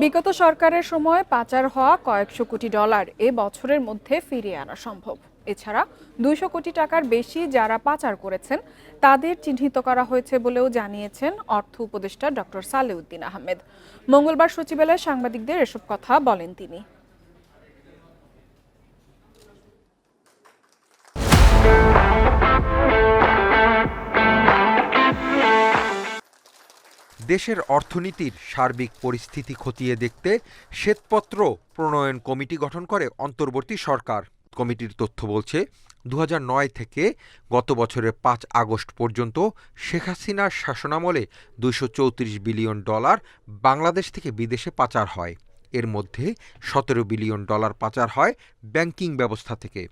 বিগত সরকারের সময় পাচার হওয়া কয়েকশো কোটি ডলার এ বছরের মধ্যে ফিরিয়ে আনা সম্ভব। এছাড়া দুইশো কোটি টাকার বেশি যারা পাচার করেছেন, তাদের চিহ্নিত করা হয়েছে বলেও জানিয়েছেন অর্থ উপদেষ্টা ডক্টর সালেউদ্দিন আহমেদ। মঙ্গলবার সচিবালয়ে সাংবাদিকদের এসব কথা বলেন তিনি। দেশের অর্থনীতির সার্বিক পরিস্থিতি খতিয়ে দেখতে শ্বেতপত্র প্রণয়ন কমিটি গঠন করে অন্তর্বর্তী সরকার। কমিটির তথ্য বলছে দু হাজার নয় থেকে গত বছরের পাঁচ আগস্ট পর্যন্ত শেখ হাসিনার শাসনামলে চৌত্রিশ বিলিয়ন ডলার বাংলাদেশ থেকে বিদেশে পাচার হয়। এর মধ্যে সতেরো বিলিয়ন ডলার পাচার হয় ব্যাংকিং ব্যবস্থা থেকে।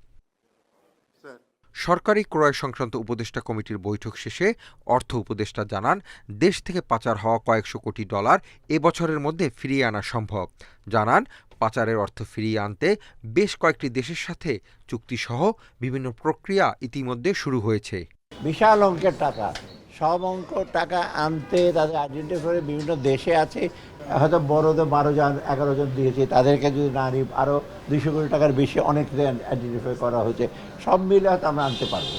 সরকারি ক্রয় সংক্রান্ত উপদেষ্টা কমিটির বৈঠক শেষে অর্থ উপদেষ্টা জানান, দেশ থেকে পাচার হওয়া কয়েকশো কোটি ডলার এবছরের মধ্যে ফিরিয়ে আনা সম্ভব। জানান, পাচারের অর্থ ফিরিয়ে আনতে বেশ কয়েকটি দেশের সাথে চুক্তিসহ বিভিন্ন প্রক্রিয়া ইতিমধ্যে শুরু হয়েছে। বিশাল অঙ্কের টাকা। সব অঙ্ক টাকা আনতে তাদের আইডেন্টিফাই বিভিন্ন দেশে আছে। হয়তো বড়দের বারো জন এগারো জন দিয়েছে। তাদেরকে যদি না নিই আরও দুইশো কোটি টাকার বেশি অনেক আইডেন্টিফাই করা হয়েছে। সব মিলে হয়তো আমরা আনতে পারব।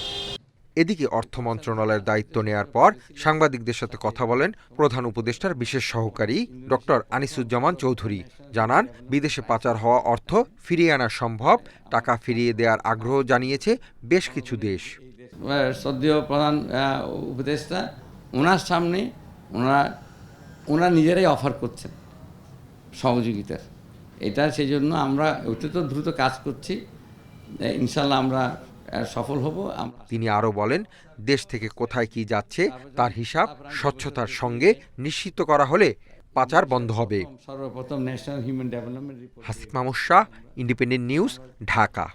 এদিকে অর্থ মন্ত্রণালয়ের দায়িত্ব নেয়ার পর সাংবাদিকদের সাথে কথা বলেন প্রধান উপদেষ্টার বিশেষ সহকারী ডক্টর আনিসুজ্জামান চৌধুরী। জানান বিদেশে পাচার হওয়া অর্থ ফিরিয়ে আনা সম্ভব টাকা ফিরিয়ে দেওয়ার আগ্রহ জানিয়েছে বেশ কিছু দেশ। শ্রদ্ধেয় প্রধান উপদেষ্টা ওনার সামনে ওনারা ওনারা নিজেরাই অফার করছেন সহযোগিতার। এটা সেই জন্য আমরা অত্যন্ত দ্রুত কাজ করছি। ইনশাল্লাহ আমরা সফল হব। তিনি আরও বলেন দেশ থেকে কোথায় কি যাচ্ছে তার হিসাব স্বচ্ছতার সঙ্গে নিশ্চিত করা হলে পাচার বন্ধ হবে। সর্বপ্রথম national human development Hasif Mahmud Shah independent news Dhaka.